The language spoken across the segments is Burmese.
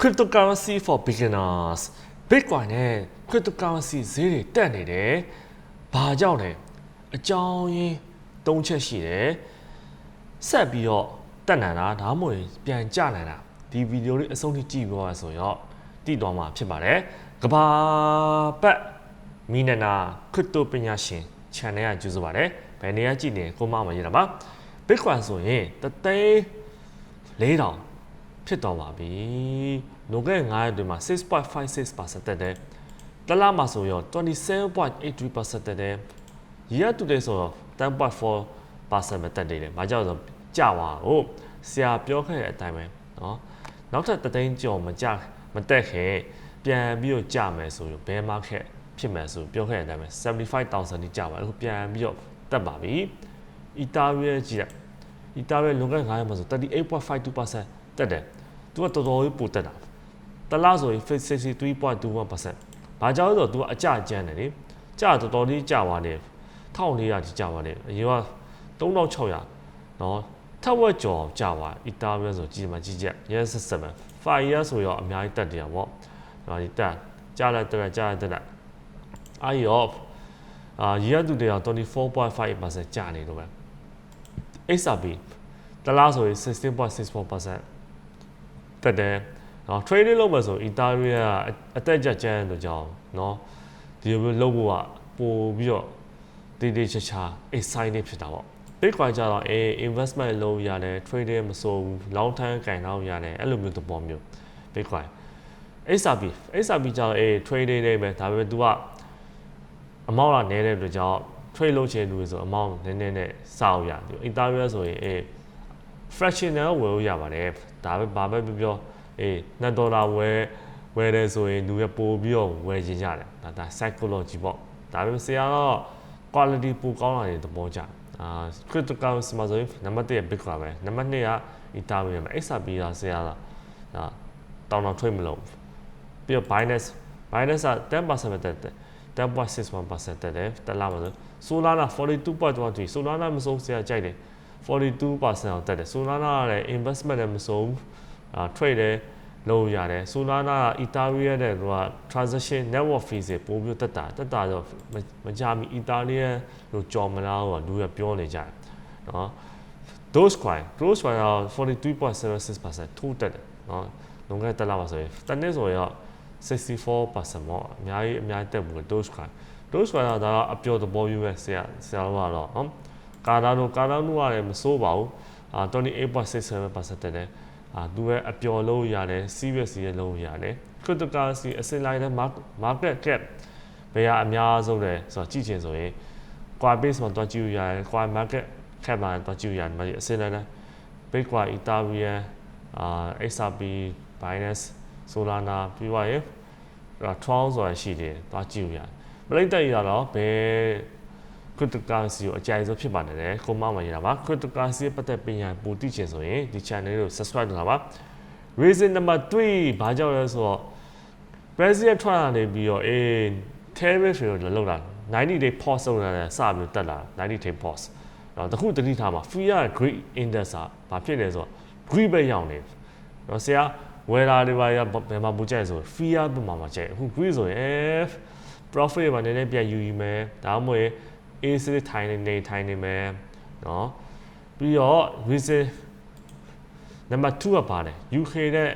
cryptocurrency for beginners bitcoin နဲ့ cryptocurrency ဈေးတွေတက်နေတယ်ဘာကြောင့်လဲအကြောင်းရင်း၃ချက်ရှိတယ်ဆက်ပြီးတော့တက်နိုင်တာဒါမှမဟုတ်ရင်ပြန်ကျနိုင်တာဒီဗီဒီယိုလေးအဆုံးထိကြည့်ပြီးတော့ဆိုတော့တည်တော်မှာဖြစ်ပါတယ်ကဘာပတ်မီနနာ crypto ပညာရှင် channel ကကြိုးစားပါတယ်ဘယ်နေရာကြည့်နေကိုမမရေးတာပါ bitcoin ဆိုရင်တသိန်း၄တောင် ဖြစ်သွားပါပြီ။နိုခဲ့9ရက်တွင်မှာ6.56%တက်တယ်။တလမှာဆိုရင်27.83%တက်တယ်။ year to date ဆိုတော့10.4%တက်နေတယ်။မကြောက်ဆိုကြာပါဘူး။ဆရာပြောခဲ့တဲ့အတိုင်းပဲနော်။နောက်ထပ်တသိန်းကျော်မကြမတက်ခဲ့ပြန်ပြီးတော့ကြမယ်ဆိုရင်ဘယ် market ဖြစ်မယ်ဆိုပြောခဲ့တဲ့အတိုင်းပဲ75000တိကြပါအခုပြန်ပြီးတော့တက်ပါပြီ။ Ethereum ကြည့်လိုက် Ethereum လွန်ခဲ့တဲ့9ရက်မှာဆို38.52%တက်တယ် तू ကတော်တော်ကြီးပိုတက်တာ။တလားဆိုရင်63.21%ဘာကြောင့်လဲဆိုတော့ तू ကအကြကြမ်းတယ်လေ။ကြတော်တော်လေးကြာသွားတယ်။1400တိကြာသွားတယ်။အရင်က3600နော်ထက်ဝက်ကျော်ကြာသွားအီတာရီဆိုကြည့်မှကြည့်ချက် yes 7 5 year ဆိုရောအများကြီးတက်တယ်ပေါ့။ဒါဒီတက်ကြာလိုက်တက်ကြာလိုက်တက်အာယောအာ year to day 24.5%ကြာနေတော့ပဲ XRP တလားဆိုရင်16.64% တက်တယ်နော် trading လုပ်မယ်ဆိုရင် Ethereum ကအတက်ကြကြမ်းလို့ကြောင်းနော်ဒီလိုမျိုးလုပ်ဖို့ကပို့ပြီးတော့တည်တည်ချာချာ exciting ဖြစ်တာပေါ့ Bitcoin ကြတော့အဲ investment လုပ်ရတယ် trading မဆိုဘူး long term ကင်တော့ရတယ်အဲ့လိုမျိုးသဘောမျိုး Bitcoin XRP XRP ကြတော့အဲ trading တွေပဲဒါပေမဲ့ तू ကအမောင့်လာနေတဲ့အတွက်ကြောင့် trade လုပ်ချင်သူဆိုအမောင့်နည်းနည်းနဲ့စောက်ရတယ် Ethereum ဆိုရင်အဲ fractional ဝယ်လို့ရပါတယ် ဒါပဲဘာပဲပြောပြောအေး2ဒေါ်လာဝယ်ဝယ်တယ်ဆိုရင်လူရပို့ပြီးတော့ဝယ်ခြင်းရတယ်ဒါဒါ psychology ပေါ့ဒါပေမဲ့ဆရာတော့ quality ပိုကောင်းလာတဲ့သဘောကြအာ cryptocurrency မှာဆိုရင်နံပါတ်1က bitcoin ပဲနံပါတ်2က ethereum ပဲ XRP ကဆရာကဒါတောင်းတောင်း trade မလုပ်ပြီးတော့ binance binance က10%ပဲတက်တယ်10.61%တက်တယ်တက်လာမှာဆို Solana 42.13 Solana မဆုံးဆရာကြိုက်တယ် 42%အောင်တက်တယ် Solana ကလည်း investment နဲ့မဆုံးအာ trade လည်းလုပ်ရတယ် Solana က Ethereum နဲ့သူက transaction network fees တွေပို့ပြီးတက်တာတက်တာတော့မကြမီ Ethereum လို့ကြော်မလားတော့လူကပြောနေကြတယ်နော် Dogecoin Dogecoin က43.76%ထိုးတက်တယ်နော်လွန်ခဲ့တဲ့လမှာဆိုရင်တနေ့ဆိုရင်64%ပေါ့အများကြီးအများကြီးတက်ဘူး Dogecoin Dogecoin ကဒါအပျော်သဘောမျိုးပဲဆရာဆရာတို့ကတော့နော် ကာဒါတို့ကာဒါတို့ကလည်းမစိုးပါဘူးအာ28.67%တက်တယ်အာသူရဲ့အပျော်လို့ရတယ် serious ရဲ့လုံးရတယ် cryptocurrency အစင်လိုက်တဲ့ market cap ဘယ်ဟာအများဆုံးလဲဆိုတော့ကြည့်ချင်ဆိုရင် Coin base မှာတွားကြည့်ရရတယ် Coin market cap မှာတွားကြည့်ရတယ်မအစင်လိုက်တဲ့ Bitcoin Ethereum အာ XRP Binance Solana ပြီးသွားရင် Tron ဆိုတာရှိတယ်တွားကြည့်ရတယ်ပရိသတ်ရတော့ဘယ် cryptocurrency ကိုအကြိုက်ဆုံးဖြစ်ပါတယ်လေကိုမောင်မရတာပါ cryptocurrency ပတ်သက်ပညာပိုသိချင်ဆိုရင်ဒီ channel ကို subscribe လုပ်တာပါ reason number 3ဘာကြောင့်လဲဆိုတော့ president ထွက်လာနေပြီးတော့အေး tariff တွေလောက်လာ90 day pause လုပ်လာတယ်စပြီးတက်လာ90 day pause တော့တခုတတိထားမှာ fear great index ကဘာဖြစ်လဲဆိုတော့ greed ပဲရောက်နေတော့ဆရာဝယ်တာတွေပါရဘယ်မှာပူကြိုက်ဆို fear ဘယ်မှာမှာကြိုက်အခု greed ဆိုရင် profit မှာနည်းနည်းပြန်ယူယူမယ်ဒါမှမဟုတ် အေးစစ်ထိုင်နေနေထိုင်နေမယ်เนาะပြီးတော့ reason number 2ကပါတယ် UK နဲ့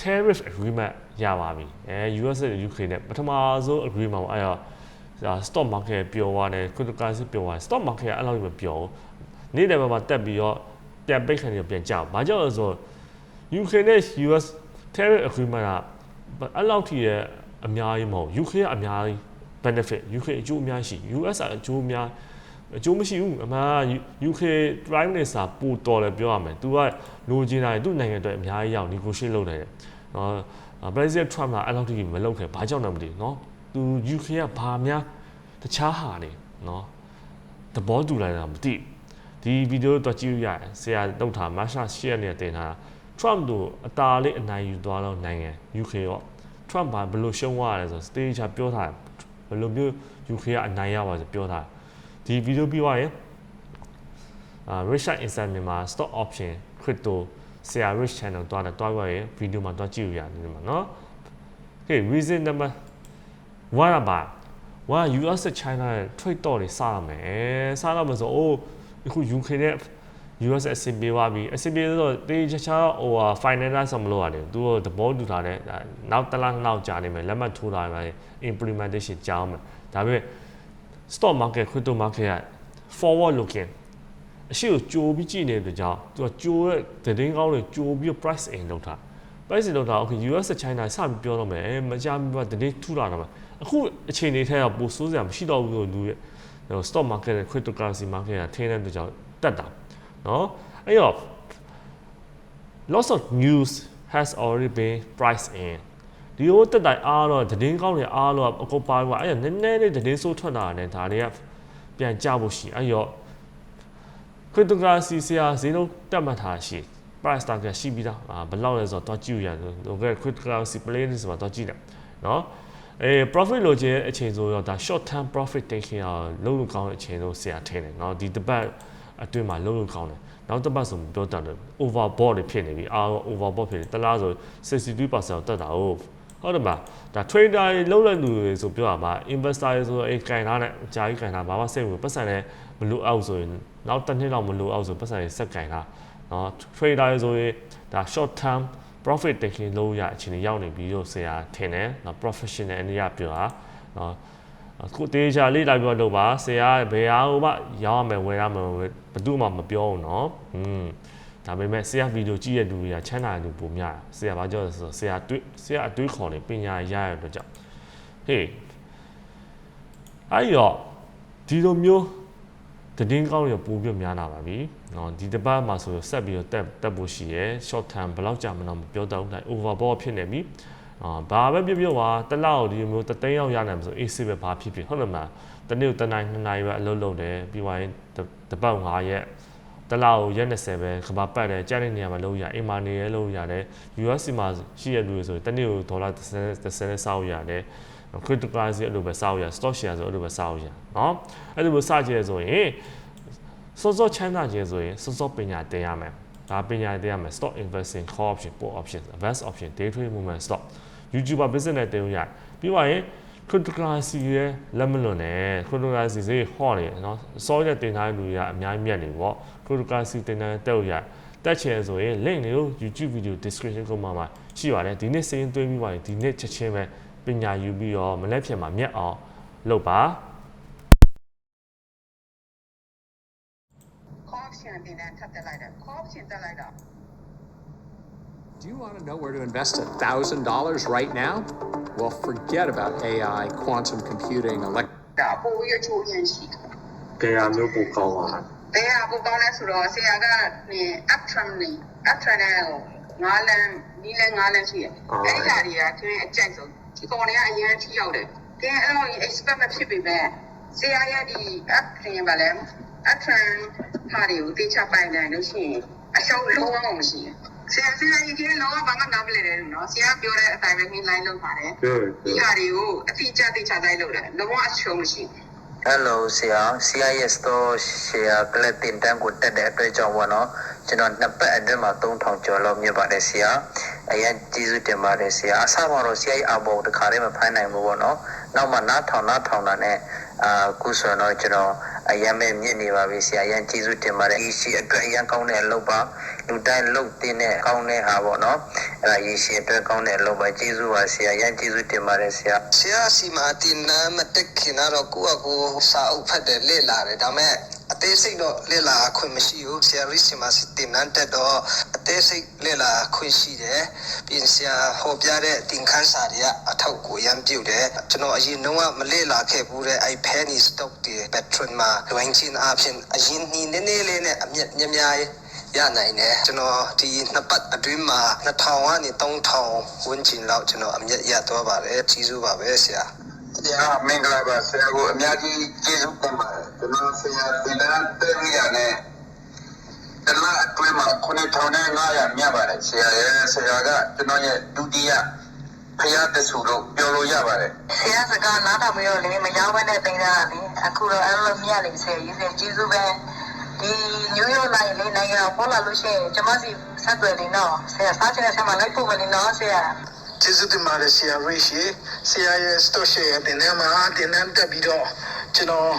tariff agreement ရပါပြီအဲ US နဲ့ UK နဲ့ပထမဆုံး agreement ပေါ့အဲ့တော့ဒါ stock market ပျော်သွားတယ် cryptocurrency ပျော်သွားတယ် stock market ကအဲ့လိုပဲပျော်နေ့တယ်မှာတက်ပြီးတော့ပြန်ပိတ်ခံနေပြန်ကြောက်ဘာကြောင့်လဲဆို UK နဲ့ US tariff agreement ကအဲ့လောက်ထိရဲ့အများကြီးမဟုတ် UK ကအများကြီး benefit UK အကျိုးအများရှိ US ကအကျိုးအများအကျိုးမရှိဘူးအမှန်က UK prime minister ပိုတော်တယ်ပြောရမယ်။ तू ကလိုချင်တာသူ့နိုင်ငံအတွက်အများကြီးရောက် negotiate လုပ်နေတယ်။နော် President Trump ကအဲ့လောက်ထိမလုပ်ခဲ့ဘာကြောင့်လဲမသိဘူးနော်။ तू UK ကဘာများတခြားဟာနေနော်သဘောတူလိုက်တာမသိဒီဗီဒီယိုတော့ကြည့်ရရတယ်ဆရာတုတ်ထားမတ်ရှာရှေ့နဲ့တင်ထားတာ Trump တို့အတားလေးအနိုင်ယူသွားတော့နိုင်ငံ UK ရော Trump ဘာဘယ်လိုရှုံးသွားလဲဆို stage ပြောထားတယ် ဘယ်လိုမျိုး UK ကအနိုင်ရပါဆိုပြောထားဒီဗီဒီယိုပြီးသွားရင်အာ Richard Insight မြန်မာ stock option crypto ဆရာ rich channel တွားတယ်တွားရရင်ဗီဒီယိုမှာတွားကြည့်လို့ရတယ်ဒီမှာနော် okay reason number 1ပါဝါ US နဲ့ China နဲ့ trade တော့တွေစားရမယ်စားရမယ်ဆိုအိုးအခု UK နဲ့ US အဆင်ပြေသွားပြီအဆင်ပြေဆိုတော့တေးချာချာဟိုဟာ finalize ဆောင်မလို့ရတယ်သူတို့သဘောတူထားတဲ့ဒါနောက်တစ်လနောက်ကြာနေမယ်လက်မှတ်ထိုးထားမယ် implementation ကြောင်းမယ်ဒါပေမဲ့ stock market crypto market က forward looking အရှိကိုကြိုပြီးကြည့်နေတဲ့ကြောင့်သူကကြိုတဲ့သတင်းကောင်းတွေကြိုပြီး price in လုပ်တာ price in လုပ်တာ okay US နဲ့ China စပြီးပြောတော့မယ်မကြမ်းဘူးသတင်းထူလာတော့မယ်အခုအချိန်လေးထဲကပိုဆိုးစရာမရှိတော့ဘူးလို့လူရဲ့ဟို stock market နဲ့ cryptocurrency market ကထင်းတဲ့အတွက်ကြောင့်တက်တာ နော်အဲ့တော့ lots of news has already been priced in ဒီဟိုတက်တိုင်အားတော့သတင်းကောင်းတွေအားတော့အကုန်ပါသွားအဲ့ဒါနည်းနည်းလေးသတင်းဆိုးထွက်လာတယ်ဒါတွေကပြန်ကြဖို့ရှိအဲ့တော့ cryptocurrency ဆရာဈေးနှုန်းတက်မှတ်ထားရှိ price target ရှိပြီးသားအာဘယ်လောက်လဲဆိုတော့တော့ကြည့်ရရတယ်ဟိုက cryptocurrency play ဆိုတော့တော့ကြည့်တယ်နော်အဲ profit လိုချင်တဲ့အချိန်ဆိုတော့ဒါ short term profit taking အောင်လုံးလုံးကောင်းတဲ့အချိန်လို့ဆရာထင်တယ်နော်ဒီတစ်ပတ် အတွင်းမှာလုံးလုံးကောင်းတယ်နောက်တစ်ပတ်ဆိုပြောတတ်တယ် overbought တွေဖြစ်နေပြီအာ overbought ဖြစ်နေတလားဆို62%တက်တာဟုတ်ဟုတ်တယ်မလားဒါ trader တွေလုံးတဲ့လူတွေဆိုပြောတာပါ investor တွေဆိုတော့အေးကင်ထားတဲ့အကြာကြီးကင်ထားဘာမှစိတ်ဝင်ပတ်စံလည်းမလိုအောက်ဆိုရင်နောက်တစ်နှစ်လောက်မလိုအောက်ဆိုပတ်စံတွေစက်ကင်ထားနော် trader တွေဆိုရင်ဒါ short term profit taking လုပ်ရအခြေအနေရောက်နေပြီလို့ဆရာထင်တယ်နော် professional အနေနဲ့ပြောတာနော် ခုတေချာလေးလိုက်ပြောလို့ပါဆရာဘယ်ဟာဟိုမှရောင်းရမယ်ဝယ်ရမယ်ဘယ်သူမှမပြောဘူးနော်อืมဒါပေမဲ့ဆရာဗီဒီယိုကြည့်ရတဲ့လူတွေကချမ်းသာတဲ့လူပုံများဆရာဘာကြောလဲဆိုတော့ဆရာတွေးဆရာအတွေးခေါ်နေပညာရရတဲ့ကြောင့်ဟေးအဲ့တော့ဒီလိုမျိုးတည်င်းကောင်းရပို့ပြများလာပါပြီ။နော်ဒီတစ်ပတ်မှာဆိုဆက်ပြီးတော့တက်တက်ဖို့ရှိရယ် short term ဘယ်လောက်ကြာမလို့မပြောတော့ဘူးတိုင်း overbought ဖြစ်နေပြီ။ အာဘာပဲပြောပြောပါတစ်လောက်ဒီမျိုးတသိန်းရောက်ရနိုင်မှာဆို AC ပဲဘာဖြစ်ဖြစ်ဟုတ်တယ်မလား။တနေ့ကိုတစ်နိုင်နှစ်နိုင်ပဲအလုပ်လုပ်တယ်ပြီးသွားရင်တစ်ပတ်9ရက်တစ်လောက်ရက်20ပဲကဘာပတ်တယ်ကြားတဲ့နေရာမှာလုပ်ရအိမ်မှာနေရလုပ်ရတယ် US မှာရှိရလူတွေဆိုတနေ့ကိုဒေါ်လာ30 30နဲ့စောက်ရတယ် cryptocurrency အဲ့လိုပဲစောက်ရ stock share ဆိုအဲ့လိုပဲစောက်ရเนาะအဲ့လိုပဲစကြဲဆိုရင်စောစောချမ်းသာခြင်းဆိုရင်စောစောပညာတင်ရမယ်ဒါပညာတင်ရမယ် stock investing call option put option advance option day trade movement stock YouTuber business နဲ့တင်လို့ရပြီးသွားရင် cryptocurrency ရဲ့လက်မလွန်နဲ့ cryptocurrency ဈေးဟော့နေเนาะစောရတင်ထားတဲ့လူတွေကအများကြီးမြတ်နေပေါ့ cryptocurrency တင်တဲ့တက်လို့ရတက်ချင်ဆိုရင် link တွေကို YouTube video description ကုန်းမှာမှာရှိပါတယ်ဒီနေ့စရင်သွင်းပြီးသွားရင်ဒီနေ့ချက်ချင်းပဲပညာယူပြီးတော့မလက်ဖြတ်မှာမြတ်အောင်လုပ်ပါ call option တင်တဲ့ထပ်တက်လိုက်တယ် call option တက်လိုက်တော့ Do you want to know where to invest $1,000 right now? Well, forget about AI, quantum computing, elect. ဒါပိုပြီးအချိုးရင်ရှိတယ်ကဲအမျိုးပိုကောင်းပါလား။တရားပိုကောင်းလဲဆိုတော့ဆရာကနင် up trend နေ up trend နဲ့ဟိုငါးလန်းနီးလဲငါးလန်းရှိတယ်။အဲ့ဒီဟာတွေကသူအကြိုက်ဆုံးဒီကောင်တွေကအရင်ထိရောက်တယ်။ကဲအဲ့လို expect မဖြစ်ပေမဲ့ဆရာရဲ့ဒီ up trend ပါလဲ up trend ဟာတွေကိုတေချပိုင်တယ်လို့ရှိရင်အရှုံးလုံးဝမရှိဘူး။ဆရာဆရာကြီးကလောကဘာမှနားမလည်တယ်နော်ဆရာပြောတဲ့အတိုင်းပဲ line လုပ်ပါတယ်ဟုတ်ဒီဟာတွေကိုအတိအကျတိကျတိုင်းလုပ်တယ်လုံးဝအရှုံးမရှိဘူး Hello ဆရာ CIS တော့ share ကလည်းတင်တန်းကိုတက်တဲ့အတွက်ကြောင့်ပေါ့နော်ကျွန်တော်နှစ်ပတ်အတွင်းမှာ3000ကျော်လောက်မြတ်ပါတယ်ဆရာအရင်ကျေးဇူးတင်ပါတယ်ဆရာအစမှာတော့ CI အဘောတခါတည်းမဖိုင်းနိုင်ဘူးပေါ့နော်နောက်မှနားထောင်နားထောင်တာနဲ့အာခုဆိုတော့ကျွန်တော်အရင်မဲ့မြင့်နေပါပြီဆရာအရင်ကျေးဇူးတင်ပါတယ်ဒီရှိအတွက်အရင်ကောင်းတဲ့အလုပ်ပါ လူတိုင်းလုပ်တင်တဲ့ကောင်းတဲ့ဟာပေါ့နော်အဲ့ဒါရေရှည်အတွက်ကောင်းတဲ့အလုပ်ပါကျေးဇူးပါဆရာအရင်ကျေးဇူးတင်ပါတယ်ဆရာဆရာစီမာတင်နာမတက်ခင်တော့ကိုယ့်အကိုစာအုပ်ဖတ်တယ်လေ့လာတယ်ဒါပေမဲ့အသေးစိတ်တော့လေ့လာခွင့်မရှိဘူးဆရာရီစီမာစီတင်နန်းတက်တော့အသေးစိတ်လေ့လာခွင့်ရှိတယ်ပြင်ဆရာဟောပြတဲ့တင်ခန်းစာတွေကအထောက်ကိုရမ်းပြုတ်တယ်ကျွန်တော်အရင်တော့မလေ့လာခဲ့ဘူးတဲ့ iPenny stock တွေ patron မှာလွင်ချင်းအပြင်အရင်နီးနေနေလေးနဲ့အမြက်များများ ရနိုင်တယ်ကျွန်တော်ဒီနှစ်ပတ်အတွင်းမှာ2000ကနေ3000ဝန်းကျင်လောက်ကျွန်တော်အမြက်ရသွားပါတယ်ကြီးစုပါပဲဆရာဆရာမင်္ဂလာပါဆရာကိုအများကြီးကျေးဇူးတင်ပါတယ်ကျွန်တော်ဆရာတင်တာတက်ရတဲ့တလားအတွင်းမှာ9500မြတ်ပါတယ်ဆရာရဲ့ဆရာကကျွန်တော်ရဲ့ဒုတိယဖရာတဆူလို့ပြောလို့ရပါတယ်ဆရာစကားနားထောင်ပြီးတော့လေမရောက်ဘဲနဲ့တင်တာလေအခုတော့အဲ့လိုမြတ်လေဆရာကြီးဆရာကျေးဇူးပဲတ ဒီညိုးရောလိုက်လေနိုင်ငံတော်ပေါ်လာလို့ရှိရင်ကျမစီဆက်သွယ်နေတော့ဆရာစားချင်တဲ့ဆက်မှာလိုက်ပို့မယ်နော်ဆရာကျေးဇူးတင်ပါတယ်ဆရာရိရှိဆရာရဲ့ store share ရဲ့တင်ထဲမှာတင်နှံတက်ပြီးတော့ကျွန်တော်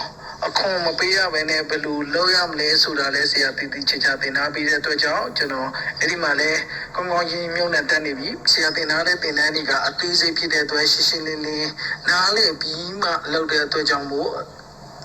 အခုမပေးရဘဲနဲ့ဘယ်လိုလုပ်ရမလဲဆိုတာလဲဆရာတည်တည်ချာချာသင်ထားပြီးတဲ့အတွက်ကြောင့်ကျွန်တော်အဲ့ဒီမှာလဲကောင်းကောင်းကြီးမြုံနဲ့တက်နေပြီဆရာသင်ထားတဲ့သင်တန်းတွေကအသေးစိတ်ဖြစ်တဲ့အတွက်ရှင်းရှင်းလင်းလင်းနားလည်ပြီးမှလုပ်တဲ့အတွက်ကြောင့်မို့